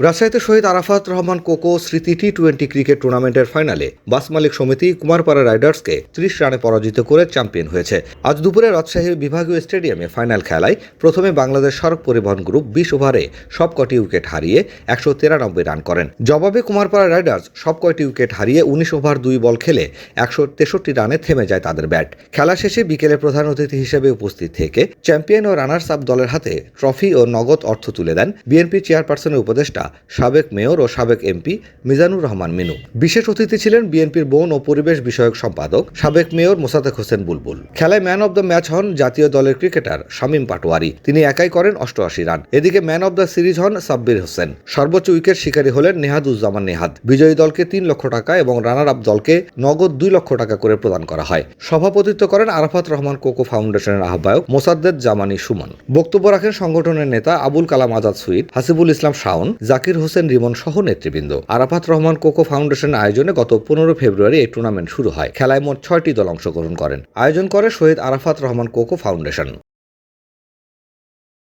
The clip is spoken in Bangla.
রাজশাহীতে শহীদ আরাফাত রহমান কোকো স্মৃতি টি টোয়েন্টি ক্রিকেট টুর্নামেন্টের ফাইনালে বাস মালিক সমিতি কুমারপাড়া রাইডার্সকে ত্রিশ রানে পরাজিত করে চ্যাম্পিয়ন হয়েছে। আজ দুপুরে রাজশাহী বিভাগীয় স্টেডিয়ামে ফাইনাল খেলায় প্রথমে বাংলাদেশ সড়ক পরিবহন গ্রুপ বিশ ওভারে সব কটি উইকেট হারিয়ে একশো তিরানব্বই রান করেন। জবাবে কুমারপাড়া রাইডার্স সব কয়টি উইকেট হারিয়ে উনিশ ওভার দুই বল খেলে একশো তেষট্টি রানে থেমে যায় তাদের ব্যাট। খেলা শেষে বিকেলে প্রধান অতিথি হিসেবে উপস্থিত থেকে চ্যাম্পিয়ন ও রানার্স আপ দলের হাতে ট্রফি ও নগদ অর্থ তুলে দেন বিএনপি চেয়ারপারসনের উপদেষ্টা সাবেক মেয়র ও সাবেক এমপি মিজানুর রহমান মিনু। বিশেষ অতিথি ছিলেন বিএনপির বন ও পরিবেশ বিষয়ক সম্পাদক সাবেক মেয়র মোসাদেক হোসেন বুলবুল। খেলায় ম্যান অব দ্য ম্যাচ হন জাতীয় দলের ক্রিকেটার শামীম পাটোয়ারি। তিনি একাই করেন অষ্টআশি রান। এদিকে ম্যান অব দ্য সিরিজ হন সাব্বির হোসেন। সর্বোচ্চ উইকেট শিকারী হলেন নেহাদুজ্জামান নেহাদ। বিজয়ী দলকে তিন লক্ষ টাকা এবং রানার আপ দলকে নগদ দুই লক্ষ টাকা করে প্রদান করা হয়। সভাপতিত্ব করেন আরাফাত রহমান কোকো ফাউন্ডেশনের আহ্বায়ক মোসাদ্দেদ জামানি সুমন। বক্তব্য রাখেন সংগঠনের নেতা আবুল কালাম আজাদ সুইদ, হাসিবুল ইসলাম শাওন জাকির হোসেন রিমন সহ নেতৃবৃন্দ। আরাফাত রহমান কোকো ফাউন্ডেশন আয়োজনে গত পনেরো ফেব্রুয়ারি এই টুর্নামেন্ট শুরু হয়। খেলায় মোট ছয়টি দল অংশগ্রহণ করেন। আয়োজন করে শহীদ আরাফাত রহমান কোকো ফাউন্ডেশন।